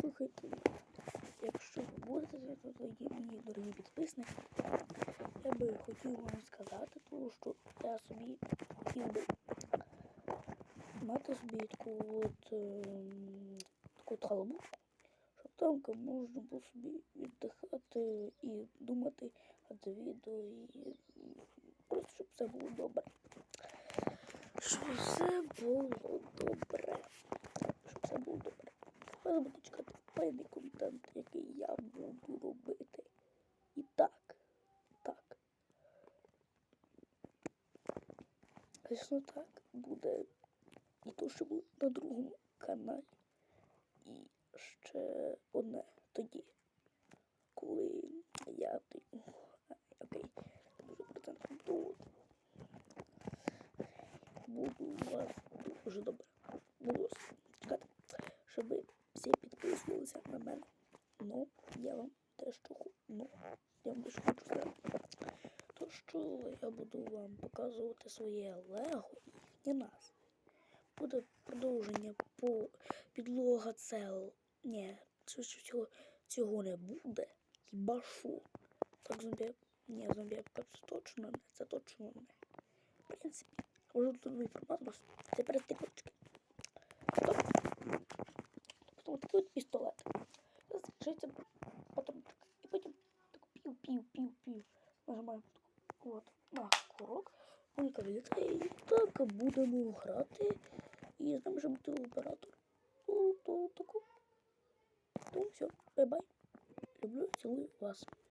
Слухайте, якщо ви будете то тоді мої дорогі підписники, я би хотів вам сказати, тому що я собі хотів би мати собі таку от ем, таку от щоб там можна було собі віддихати і думати над відео, і просто щоб все було добре. Щоб все було добре. Щоб все було добре. Ви будете чекати контент, який я буду робити. І так, так. Звісно, так буде і то, що буде на другому каналі. І ще одне тоді, коли я окей, дуже процентом буду вас дуже добре. Буду вас чекати, щоб ви всі підписувалися на мене. Ну, я вам теж що ху- ну, я вам дещо хочу сказати. То, що я буду вам показувати своє Лего і нас. Буде продовження по підлога цел. Ні, цього, цього, не буде. Хіба що. Так зомбі. Ні, зомбі апокаліпсис точно не. Це точно не. В принципі, можу тут новий формат просто. Тепер стикочки. Потім, потім такий от пістолет. Залишається так, и потім так пів-пів-пів-пів. Нажимаємо так. от на курок. Вилітає і так будемо грати. І з нами вже оператор. Ну, то таку. Ну, все, бай-бай. Люблю, цілую вас.